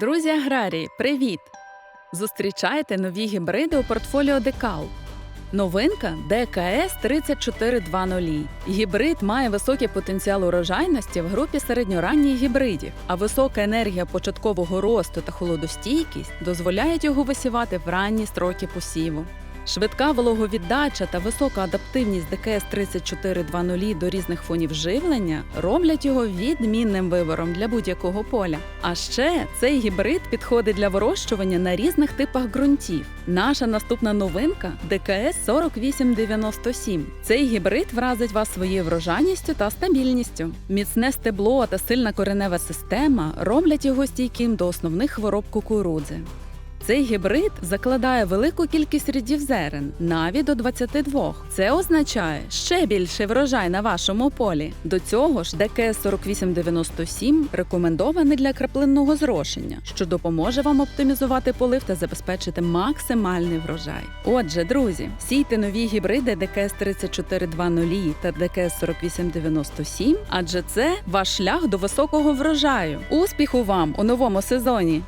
Друзі аграрії, привіт! Зустрічайте нові гібриди у портфоліо Декал. Новинка ДКС 3420. Гібрид має високий потенціал урожайності в групі середньоранніх гібридів, а висока енергія початкового росту та холодостійкість дозволяють його висівати в ранні строки посіву. Швидка вологовіддача та висока адаптивність ДКС 3420 до різних фонів живлення роблять його відмінним вибором для будь-якого поля. А ще цей гібрид підходить для вирощування на різних типах ґрунтів. Наша наступна новинка ДКС 4897. Цей гібрид вразить вас своєю врожайністю та стабільністю. Міцне стебло та сильна коренева система роблять його стійким до основних хвороб кукурудзи. Цей гібрид закладає велику кількість рядів зерен, навіть до 22. Це означає ще більший врожай на вашому полі. До цього ж ДКС 4897 рекомендований для краплинного зрошення, що допоможе вам оптимізувати полив та забезпечити максимальний врожай. Отже, друзі, сійте нові гібриди ДКС 3420 та ДКС 4897, адже це ваш шлях до високого врожаю. Успіху вам у новому сезоні!